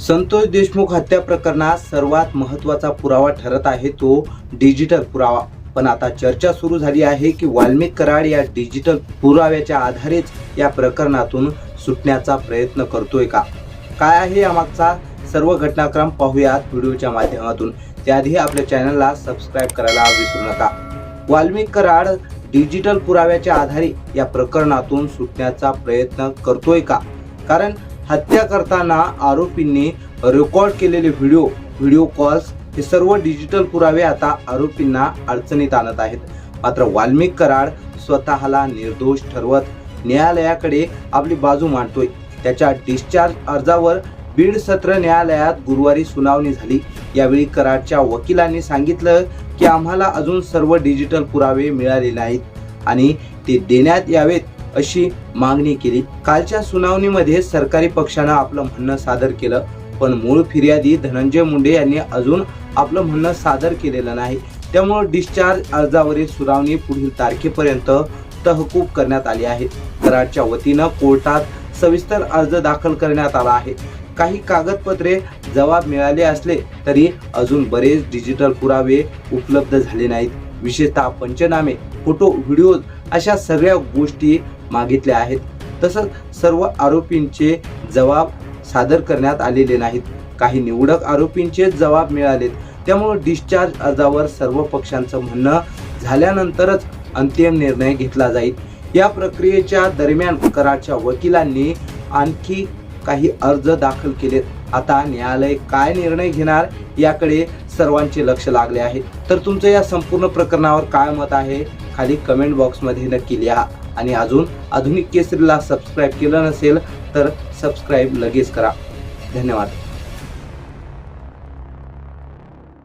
संतोष देशमुख हत्या प्रकरणात सर्वात महत्त्वाचा पुरावा ठरत आहे तो डिजिटल पुरावा. पण आता चर्चा सुरू झाली आहे की वाल्मिक कराड या डिजिटल पुराव्याच्या आधारेच या प्रकरणातून सुटण्याचा प्रयत्न करतोय का? काय आहे यामागचा सर्व घटनाक्रम पाहूयात व्हिडिओच्या माध्यमातून. त्याआधी आपल्या चॅनलला सबस्क्राईब करायला विसरू नका. वाल्मिक कराड डिजिटल पुराव्याच्या आधारे या प्रकरणातून सुटण्याचा प्रयत्न करतोय का? कारण हत्या करताना आरोपींनी रेकॉर्ड केलेले व्हिडिओ व्हिडिओ कॉल्स हे सर्व डिजिटल पुरावे आता आरोपींना अडचणीत आणत आहेत. मात्र वाल्मिक कराड स्वतःला निर्दोष ठरवत न्यायालयाकडे आपली बाजू मांडतोय. त्याच्या डिस्चार्ज अर्जावर बीड सत्र न्यायालयात गुरुवारी सुनावणी झाली. यावेळी कराडच्या वकिलांनी सांगितलं की आम्हाला अजून सर्व डिजिटल पुरावे मिळाले नाहीत आणि ते देण्यात यावेत. अशी मागणी केली. कालच्या सुनावणीमध्ये सरकारी पक्षानं आपलं म्हणणं सादर केलं पण मूळ फिर्यादी धनंजय मुंडे यांनी अजून आपलं म्हणणं सादर केलेलं नाही. त्यामुळे डिस्चार्ज अर्जावरील सुनावणी पुढील तारखेपर्यंत तहकूब करण्यात आली आहे. कराडच्या वतीनं कोर्टात सविस्तर अर्ज दाखल करण्यात आला आहे. काही कागदपत्रे जबाब मिळाले असले तरी अजून बरेच डिजिटल पुरावे उपलब्ध झाले नाहीत. विशेषतः पंचनामे फोटो व्हिडिओ अशा सगळ्या गोष्टी मागितल्या आहेत. तसंच सर्व आरोपींचे जबाब सादर करण्यात आलेले नाहीत. काही निवडक आरोपींचे जबाब मिळालेत. त्यामुळे डिस्चार्ज अर्जावर सर्व पक्षांचं म्हणणं झाल्यानंतरच अंतिम निर्णय घेतला जाईल. या प्रक्रियेच्या दरम्यान कराडच्या वकिलांनी आणखी काही अर्ज दाखल केलेत. आता न्यायालय काय निर्णय घेणार याकडे सर्वांचे लक्ष लागले आहे. तर तुमचं या संपूर्ण प्रकरणावर काय मत आहे? खाली कमेंट बॉक्समध्ये नक्की लिहा. आणि अजून आधुनिक केसरीला सबस्क्राईब केलं नसेल तर सबस्क्राईब लगेच करा. धन्यवाद.